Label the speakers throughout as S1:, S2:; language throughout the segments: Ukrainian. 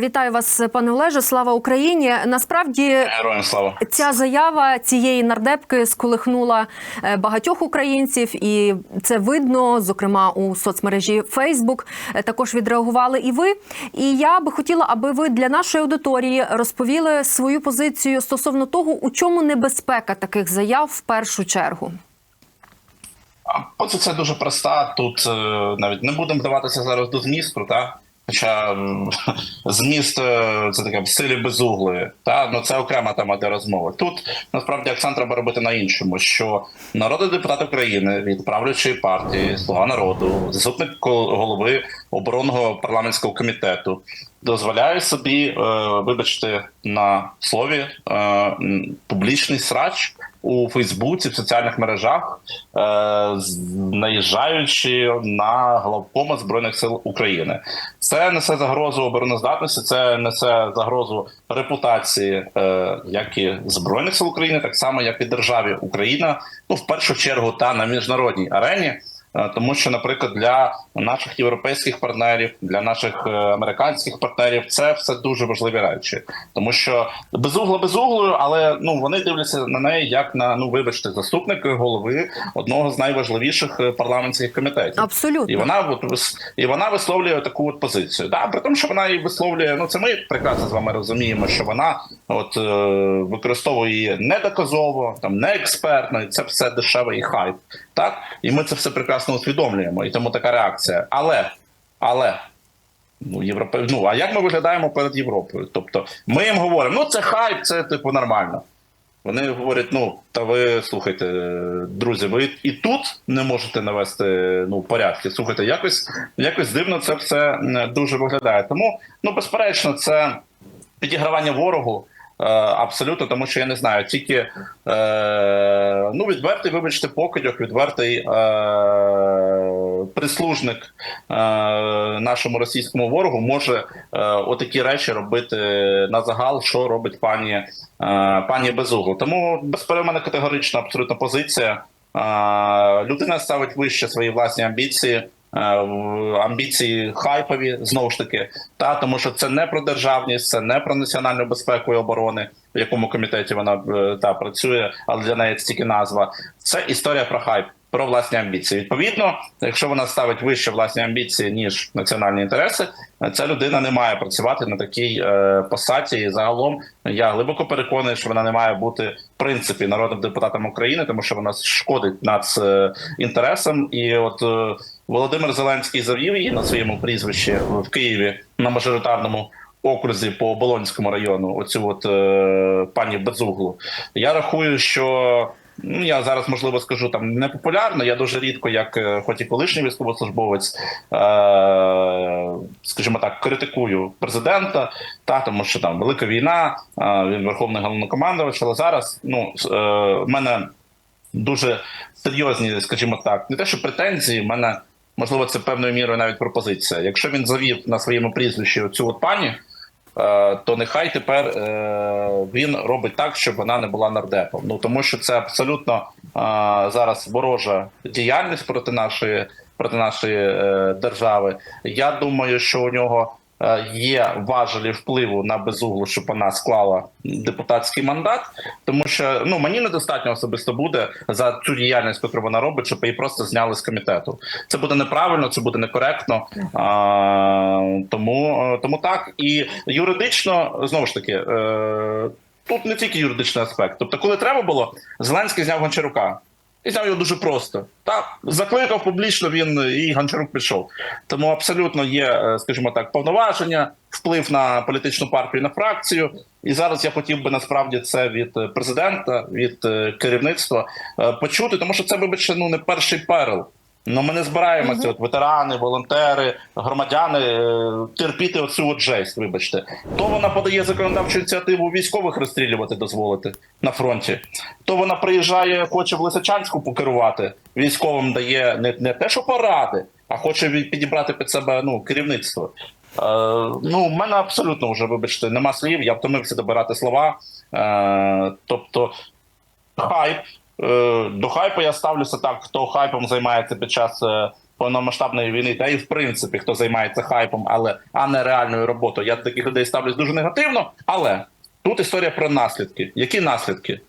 S1: Вітаю вас, пане Олеже. Слава Україні. Насправді
S2: Героям слава.
S1: ця заява цієї нардепки сколихнула е, багатьох українців, і це видно, зокрема у соцмережі Фейсбук. Також відреагували і ви. І я би хотіла, аби ви для нашої аудиторії розповіли свою позицію стосовно того, у чому небезпека таких заяв в першу чергу.
S2: Позиція дуже проста. Тут е, навіть не будемо вдаватися зараз до змісту, та хоча зміст е, це таке в силі безуглої, та ну це окрема тема для розмови. Тут насправді акцент треба робити на іншому: що народний депутат України від правлячої партії Слуга народу, заступник голови оборонного парламентського комітету. Дозволяє собі, е, вибачте, на слові е, публічний срач у Фейсбуці, в соціальних мережах, е, наїжджаючи на главкома збройних сил України. Це несе загрозу обороноздатності, це несе загрозу репутації е, як і збройних сил України, так само як і державі Україна. Ну в першу чергу та на міжнародній арені. Е, Тому що, наприклад, для наших європейських партнерів, для наших е, американських партнерів, це все дуже важливі речі, тому що безугла безуглою, але ну вони дивляться на неї як на ну вибачте, заступник голови одного з найважливіших е, парламентських комітетів.
S1: Абсолютно.
S2: І вона от і вона висловлює таку от позицію. Да, при тому, що вона і висловлює. Ну це ми прекрасно з вами розуміємо, що вона от е, використовує її недоказово, там не експертно, і це все дешевий хайп. Так, і ми це все прекрасно усвідомлюємо, і тому така реакція. Але, але. Ну, Європе... ну, а як ми виглядаємо перед Європою? Тобто, ми їм говоримо, ну це хайп, це типу нормально. Вони говорять: ну та ви слухайте, друзі, ви і тут не можете навести ну порядки. Слухайте, якось якось дивно це все дуже виглядає. Тому ну безперечно, це підігравання ворогу. Е, Абсолютно, тому що я не знаю, тільки е, ну відвертий, вибачте, покидьок, відвертий е, прислужник нашому російському ворогу може отакі речі робити на загал, що робить пані, е, пані Безугло. Тому безперечно категорична абсолютно позиція. Людина ставить вище свої власні амбіції. Е, Амбіції хайпові знову ж таки, та тому що це не про державність, це не про національну безпеку і оборони, в якому комітеті вона е, та працює, але для неї це тільки назва. Це історія про хайп, про власні амбіції. Відповідно, якщо вона ставить вище власні амбіції ніж національні інтереси, ця людина не має працювати на такій е, посаді. І загалом я глибоко переконаний, що вона не має бути в принципі народним депутатом України, тому що вона шкодить нац е, інтересам. І от е, Володимир Зеленський завів її на своєму прізвищі в Києві на мажоритарному. Окрузі по Болонському району, оцю от е, пані Безуглу. Я рахую, що я зараз можливо скажу там непопулярно. Я дуже рідко, як е, хоч і колишній військовослужбовець, е, скажімо так, критикую президента, та тому що там велика війна, е, він верховний головнокомандувач, але зараз ну е, в мене дуже серйозні, скажімо так, не те, що претензії, в мене можливо це певною мірою навіть пропозиція. Якщо він завів на своєму прізвищі цю от пані. Е, То нехай тепер е, він робить так, щоб вона не була нардепом. Ну тому що це абсолютно е, зараз ворожа діяльність проти нашої проти нашої держави. Я думаю, що у нього є важелі впливу на безуглу, щоб вона склала депутатський мандат, тому що ну мені недостатньо особисто буде за цю діяльність, яку вона робить, щоб її просто зняли з комітету. Це буде неправильно, це буде некоректно. А, тому, е, тому так і юридично знову ж таки. Е, Тут не тільки юридичний аспект. Тобто, коли треба було, Зеленський зняв Гончарука. І зняв його дуже просто. Та закликав публічно він і Гончарук пішов. Тому абсолютно є, е, скажімо так, повноваження, вплив на політичну партію, на фракцію. І зараз я хотів би насправді це від президента, від е, керівництва е, почути, тому що це, вибачте, ну не перший перел. Ну ми не збираємося, от ветерани, волонтери, громадяни е, терпіти оцю от жесть. Вибачте, то вона подає законодавчу ініціативу військових розстрілювати, дозволити на фронті. То вона приїжджає, хоче в Лисичанську покерувати. Військовим дає не, не те, що поради, а хоче підібрати під себе ну керівництво. Е, ну, в мене абсолютно вже, вибачте, нема слів. Я втомився добирати слова. Е, тобто, хайп. Е, До хайпу я ставлюся так, хто хайпом займається під час е, повномасштабної війни, та і в принципі, хто займається хайпом, але а не реальною роботою. Я до таких людей ставлюсь дуже негативно. Але тут історія про наслідки. Які наслідки?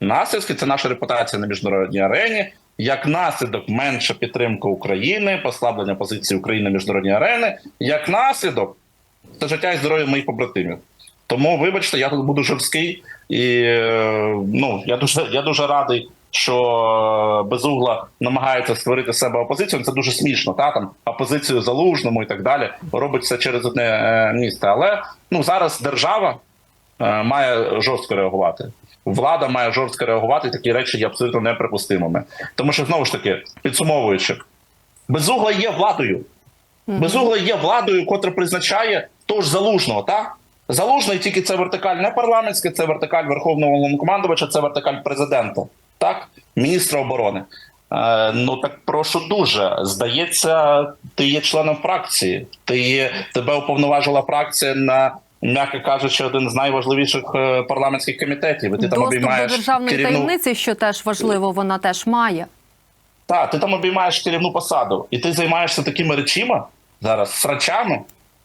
S2: Наслідки це наша репутація на міжнародній арені. Як наслідок менша підтримка України, послаблення позиції України на міжнародній арені, як наслідок це життя і здоров'я моїх побратимів. Тому, вибачте, я тут буду жорсткий, і е, ну я дуже я дуже радий, що безугла намагається створити себе опозицію. Це дуже смішно, та там опозицію залужному і так далі. Робить все через одне е, місце. Але ну зараз держава е, має жорстко реагувати. Влада має жорстко реагувати. Такі речі є абсолютно неприпустимими. Тому що знову ж таки, підсумовуючи, безугла є владою. Безугла є владою, котра призначає того ж залужного, так? Залужний тільки це вертикаль не парламентська, це вертикаль Верховного Головнокомандувача, це вертикаль президента, так? Міністра оборони. Е, ну так прошу дуже. Здається, ти є членом фракції. Ти є, тебе уповноважила фракція на, м'яко кажучи, один з найважливіших е, парламентських комітетів. І ти там
S1: Доступ до
S2: обіймаєш
S1: державної
S2: керівну...
S1: таємниці, що теж важливо, вона теж має.
S2: Так, ти там обіймаєш керівну посаду, і ти займаєшся такими речима зараз, срачами.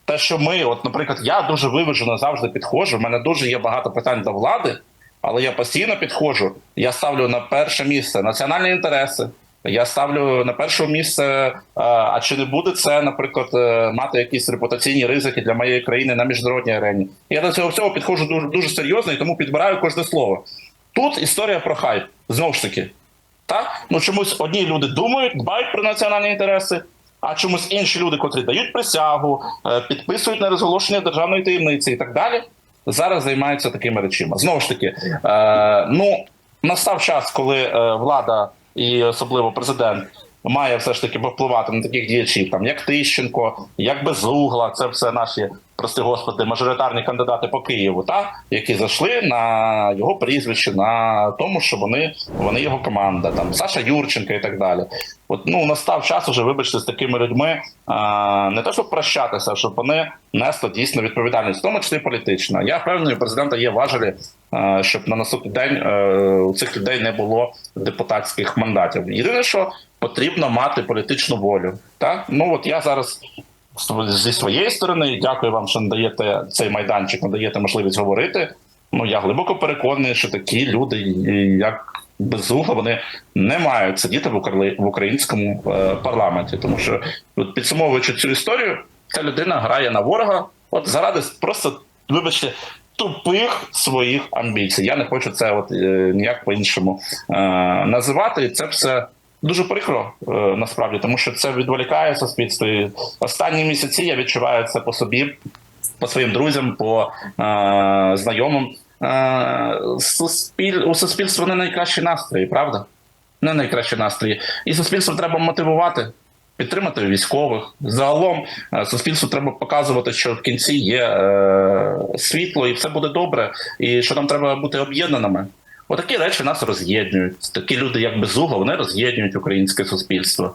S2: Те, що ми, от, наприклад, я дуже виважено завжди підходжу. в мене дуже є багато питань до влади, але я постійно підходжу. Я ставлю на перше місце національні інтереси. Я ставлю на перше місце. е, А чи не буде це, наприклад, е, мати якісь репутаційні ризики для моєї країни на міжнародній арені? Я до цього всього підходжу дуже дуже серйозно і тому підбираю кожне слово. Тут історія про хайп знову ж таки. Так? Ну чомусь одні люди думають, дбають про національні інтереси, а чомусь інші люди, котрі дають присягу, е, підписують на розголошення державної таємниці і так далі, зараз займаються такими речима. Знову ж таки, е, ну настав час, коли е, влада і особливо президент. Має все ж таки впливати на таких діячів, там як Тищенко, як Безугла, це все наші, прости господи, мажоритарні кандидати по Києву, та які зайшли на його прізвище, на тому, що вони вони його команда, там Саша Юрченко і так далі. От ну настав час уже, вибачте, з такими людьми а, не те, щоб прощатися, щоб вони несли дійсно відповідальність, в тому числі політична. Я впевнений, президента є важелі, щоб на наступний день е, у цих людей не було депутатських мандатів. Єдине, що потрібно мати політичну волю. Так, ну от я зараз зі своєї сторони дякую вам, що надаєте цей майданчик, надаєте можливість говорити. Ну я глибоко переконаний, що такі люди, як безугла, вони не мають сидіти в українському е, парламенті, тому що от підсумовуючи цю історію, ця людина грає на ворога, от заради просто, вибачте. Тупих своїх амбіцій. Я не хочу це от е, ніяк по-іншому е, називати. І це все дуже прикро е, насправді, тому що це відволікає суспільство. І останні місяці я відчуваю це по собі, по своїм друзям, по е, знайомим. Е, суспіль... У суспільства не найкращі настрої, правда? Не найкращі настрої. І суспільство треба мотивувати. Підтримати військових загалом е, суспільству треба показувати, що в кінці є е, світло, і все буде добре, і що нам треба бути об'єднаними. Отакі речі нас роз'єднують. Такі люди, як Безугла, вони роз'єднують українське суспільство.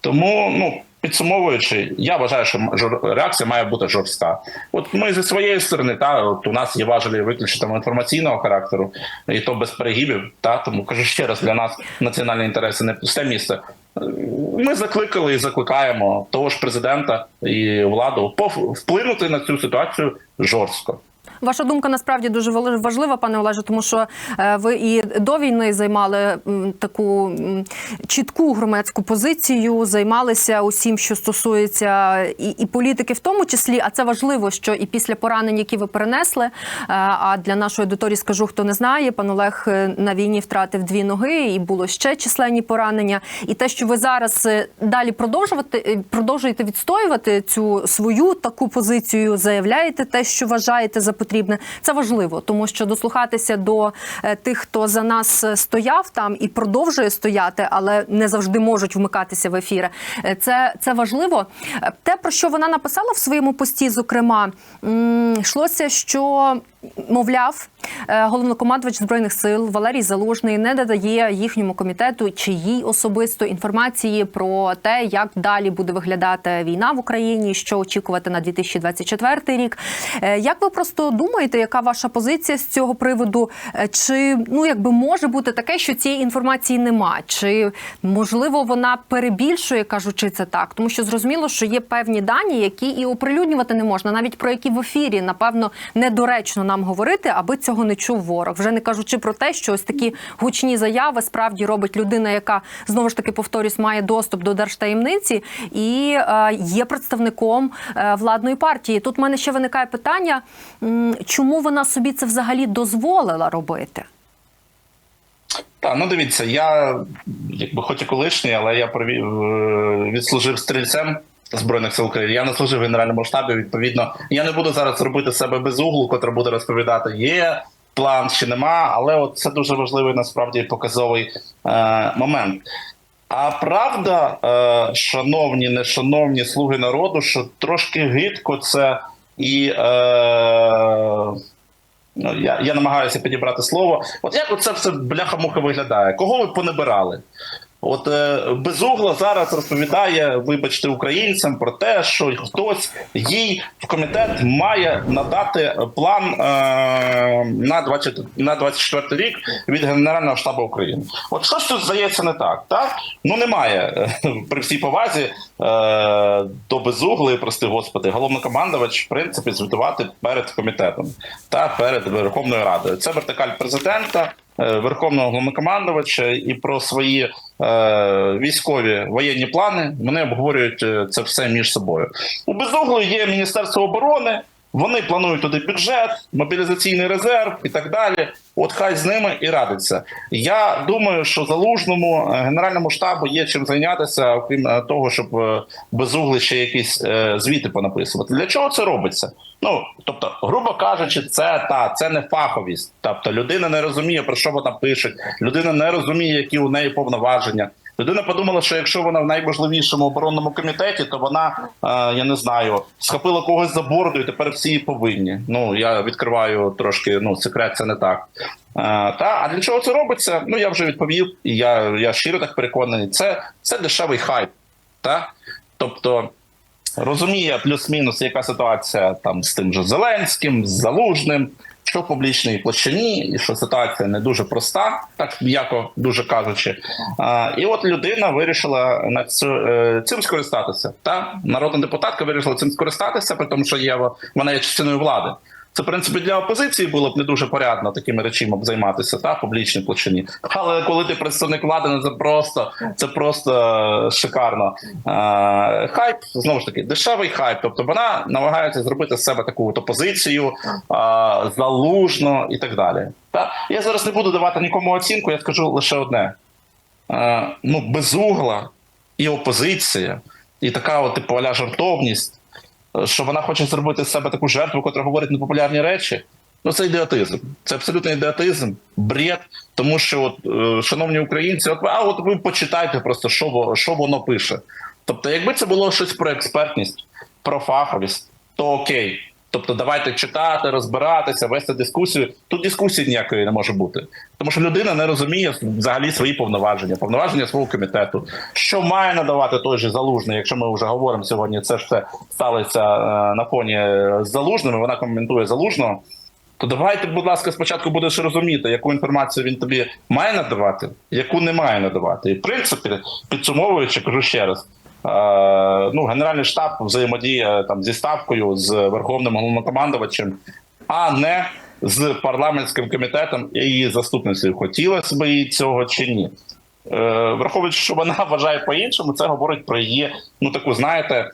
S2: Тому, ну підсумовуючи, я вважаю, що реакція має бути жорстка. От ми зі своєї сторони, та от у нас є важелі виключно інформаційного характеру, і то без перегибів. Та тому кажу ще раз, для нас національні інтереси не пусте місце. Ми закликали і закликаємо того ж президента і владу вплинути на цю ситуацію жорстко.
S1: Ваша думка насправді дуже важлива, пане Олеже, тому що е, ви і до війни займали таку чітку громадську позицію, займалися усім, що стосується і, і політики, в тому числі. А це важливо, що і після поранень, які ви перенесли. е, А для нашої аудиторії скажу, хто не знає, пан Олег е, на війні втратив дві ноги, і було ще численні поранення. І те, що ви зараз далі продовжувати продовжуєте відстоювати цю свою таку позицію, заявляєте те, що вважаєте за потрібне. Це важливо, тому що дослухатися до е, тих, хто за нас е, стояв там і продовжує стояти, але не завжди можуть вмикатися в ефіри. е, Це, це важливо. Те, про що вона написала в своєму пості, зокрема, йшлося, що. Мовляв, е, головнокомандувач збройних сил Валерій Залужний не надає їхньому комітету чи їй особисто інформації про те, як далі буде виглядати війна в Україні, що очікувати на 2024 рік. Е, Як ви просто думаєте, яка ваша позиція з цього приводу? Е, Чи ну якби може бути таке, що цієї інформації нема? Чи можливо вона перебільшує, кажучи це так? Тому що зрозуміло, що є певні дані, які і оприлюднювати не можна, навіть про які в ефірі напевно недоречно нам говорити, аби цього не чув ворог. Вже не кажучи про те, що ось такі гучні заяви справді робить людина, яка знову ж таки повторюсь, має доступ до держтаємниці і е, є представником е, владної партії. Тут в мене ще виникає питання, чому вона собі це взагалі дозволила робити?
S2: Так, ну дивіться, я якби хоч і колишній, але я провів, е, відслужив стрільцем Збройних сил України. Я не служив в Генеральному штабі. Відповідно, я не буду зараз робити себе без углу, котра буде розповідати, є план чи нема, але от це дуже важливий насправді показовий е, момент. А правда, е, шановні, нешановні слуги народу, що трошки гидко це і. Е, Ну, я, я намагаюся підібрати слово. От як це все бляха-муха виглядає? Кого ви понабирали? От е, безугла зараз розповідає, вибачте, українцям про те, що хтось їй в комітет має надати план е, на 20, на 24 рік від Генерального штабу України. От щось тут здається не так. так? Ну немає е, при всій повазі е, до безугли, прости господи, головнокомандувач в принципі звітувати перед комітетом та перед Верховною Радою. Це вертикаль президента. Е, Верховного головнокомандувача і про свої е, військові воєнні плани вони обговорюють е, це все між собою. У Безуглу є Міністерство оборони. Вони планують туди бюджет, мобілізаційний резерв і так далі. От хай з ними і радиться. Я думаю, що залужному е, генеральному штабу є чим зайнятися, окрім е, того, щоб е, безугли ще якісь звіти понаписувати. Для чого це робиться? Ну тобто, грубо кажучи, це та це не фаховість. Тобто людина не розуміє про що вона пише, людина не розуміє, які у неї повноваження. Людина подумала, що якщо вона в найважливішому оборонному комітеті, то вона е, я не знаю, схопила когось за бороду, і тепер всі її повинні. Ну я відкриваю трошки ну секрет, це не так. Е, та а для чого це робиться? Ну я вже відповів, і я, я щиро так переконаний. Це, це дешевий хайп. Та? Тобто розуміє плюс-мінус, яка ситуація там з тим же Зеленським, з Залужним, що в публічній площині, і що ситуація не дуже проста, так м'яко дуже кажучи. А, і от людина вирішила на цю, е, цим скористатися. Та народна депутатка вирішила цим скористатися, при тому, що є вона є частиною влади. Це, в принципі, для опозиції було б не дуже порядно такими речами займатися та в публічній площині. Але коли ти представник влади, ну це просто це просто е, шикарно. Е, хайп знову ж таки дешевий хайп. Тобто вона намагається зробити з себе таку от опозицію е, залужно і так далі. Та я зараз не буду давати нікому оцінку. Я скажу лише одне: е, ну безугла і опозиція, і така, от типу, аля жартовність що вона хоче зробити з себе таку жертву, котра говорить непопулярні речі. Ну це ідіотизм. Це абсолютний ідіотизм, бред. Тому що, от, е, шановні українці, от а от ви почитайте просто, що що воно пише. Тобто, якби це було щось про експертність, про фаховість, то окей. Тобто, давайте читати, розбиратися, вести дискусію. Тут дискусії ніякої не може бути, тому що людина не розуміє взагалі свої повноваження, повноваження свого комітету. Що має надавати той же залужний, якщо ми вже говоримо сьогодні, це ж все сталося е, на фоні з залужними. Вона коментує залужного. То давайте, будь ласка, спочатку будеш розуміти, яку інформацію він тобі має надавати, яку не має надавати. І в принципі, підсумовуючи, кажу ще раз. Е, Ну, Генеральний штаб взаємодіє там зі ставкою з верховним головнокомандувачем, а не з парламентським комітетом і її заступницею. Хотілося б їй цього чи ні? Е, Враховуючи, що вона вважає по-іншому, це говорить про її, ну таку, знаєте,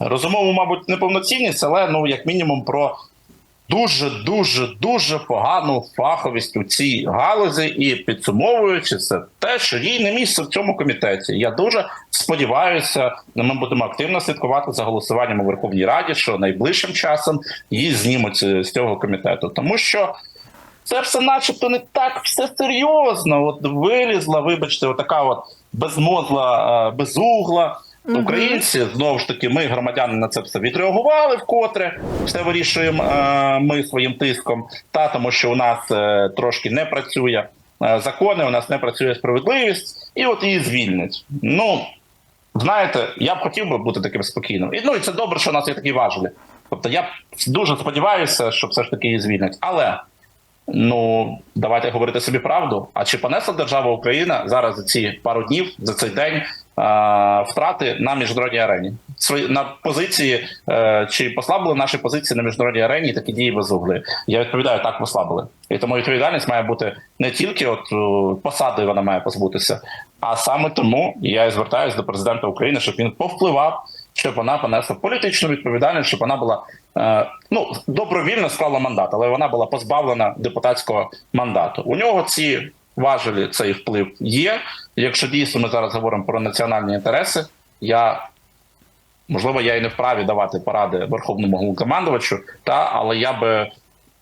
S2: розумову, мабуть, неповноцінність, але ну, як мінімум, про дуже дуже дуже погану фаховість у цій галузі, і підсумовуючи це, те, що їй не місце в цьому комітеті. Я дуже сподіваюся, ми будемо активно слідкувати за голосуванням у Верховній Раді, що найближчим часом її знімуть е, з цього комітету, тому що. Це все, начебто, не так все серйозно. От вилізла, вибачте, отака от безмозла, е, безугла, Українці знову ж таки, ми громадяни на це все відреагували вкотре. Все вирішуємо е, ми своїм тиском, та тому що у нас е, трошки не працює е, закони, у нас не працює справедливість, і от її звільнять. Ну знаєте, я б хотів би бути таким спокійним. І ну і це добре, що нас є такі важелі. Тобто я дуже сподіваюся, що все ж таки її звільнять. Але ну давайте говорити собі правду. А чи понесла держава Україна зараз за ці пару днів, за цей день втрати на міжнародній арені? На позиції е, чи послабили наші позиції на міжнародній арені такі дії без? Я відповідаю, так послабили. І тому відповідальність має бути не тільки от посади вона має позбутися, а саме тому я і звертаюся до президента України, щоб він повпливав, щоб вона понесла політичну відповідальність, щоб вона була е, ну добровільно склала мандат, але вона була позбавлена депутатського мандату. У нього ці важелі цей вплив є. Якщо дійсно ми зараз говоримо про національні інтереси, я можливо я і не вправі давати поради верховному головнокомандувачу, та але я би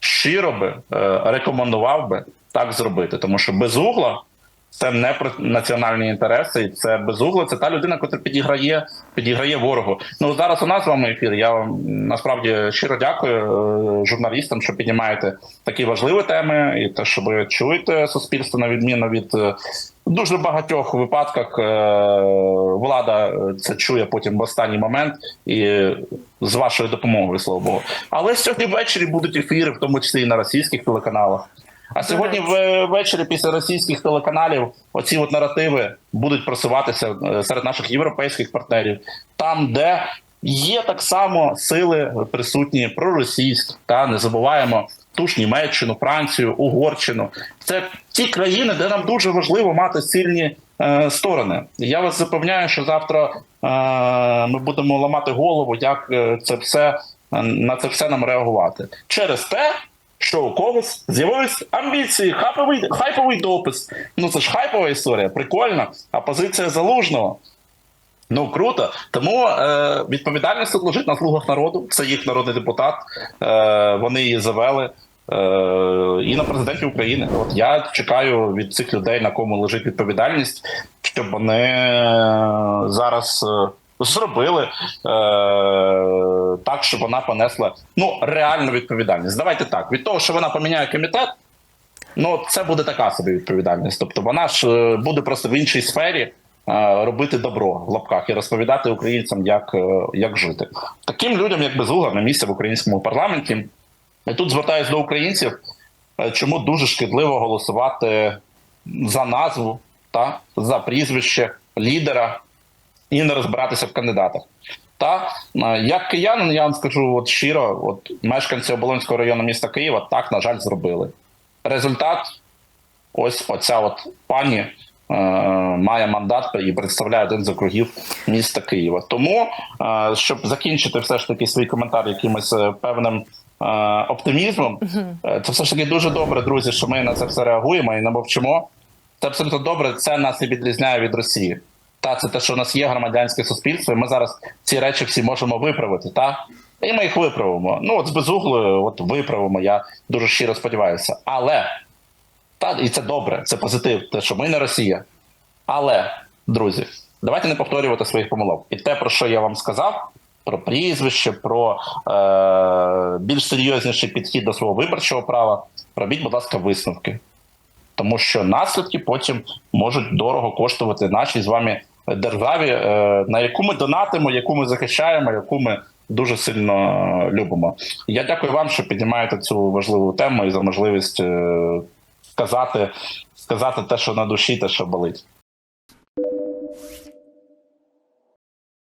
S2: щиро би е, рекомендував би так зробити, тому що без угла це не про національні інтереси, і це безугло. Це та людина, яка підіграє, підіграє ворогу. Ну зараз у нас з вами ефір. Я вам насправді щиро дякую е, журналістам, що піднімаєте такі важливі теми, і те, що ви чуєте суспільство на відміну від. е, Дуже багатьох випадках е, влада це чує потім в останній момент і з вашою допомогою, слава Богу. Але сьогодні ввечері будуть ефіри, в тому числі і на російських телеканалах. А сьогодні ввечері після російських телеканалів оці от наративи будуть просуватися е, серед наших європейських партнерів, там, де є так само сили присутні проросійські, та не забуваємо ту ж Німеччину, Францію, Угорщину. Це ті країни, де нам дуже важливо мати сильні е, сторони. Я вас запевняю, що завтра е, ми будемо ламати голову, як е, це все е, на це все нам реагувати через те. Що у когось з'явились амбіції, хайповий, хайповий допис. Ну це ж хайпова історія, прикольно. А позиція залужного. Ну круто. Тому е, відповідальність тут лежить на слугах народу. Це їх народний депутат. Е, вони її завели. Е, і на президенті України. От я чекаю від цих людей, на кому лежить відповідальність, щоб вони е, зараз е, зробили е, так, щоб вона понесла ну реальну відповідальність. Давайте так. Від того, що вона поміняє комітет, ну це буде така собі відповідальність. Тобто вона ж е, буде просто в іншій сфері е, робити добро в лапках і розповідати українцям, як, е, як жити. Таким людям, як Безугла, на місце в українському парламенті. І тут звертаюся до українців, чому дуже шкідливо голосувати за назву та за прізвище лідера і не розбиратися в кандидатах. Та е, як киянин, я вам скажу от щиро, от мешканці Оболонського району міста Києва так, на жаль, зробили. Результат ось оця от пані е, має мандат і представляє один з округів міста Києва. Тому, е, щоб закінчити все ж таки свій коментар якимось певним оптимізмом, це все ж таки дуже добре, друзі, що ми на це все реагуємо і не мовчимо. Це абсолютно добре. Це нас і відрізняє від Росії. Та це те, що у нас є громадянське суспільство, і ми зараз ці речі всі можемо виправити. Та і ми їх виправимо. Ну от з безуглою, от виправимо. Я дуже щиро сподіваюся. Але та і це добре, це позитив, те, що ми не Росія. Але, друзі, давайте не повторювати своїх помилок. І те, про що я вам сказав, про прізвище, про е- більш серйозніший підхід до свого виборчого права, робіть, будь ласка, висновки. Тому що наслідки потім можуть дорого коштувати нашій з вами державі, е, на яку ми донатимо, яку ми захищаємо, яку ми дуже сильно любимо. Я дякую вам, що піднімаєте цю важливу тему і за можливість е, сказати, сказати те, що на душі, те, що болить.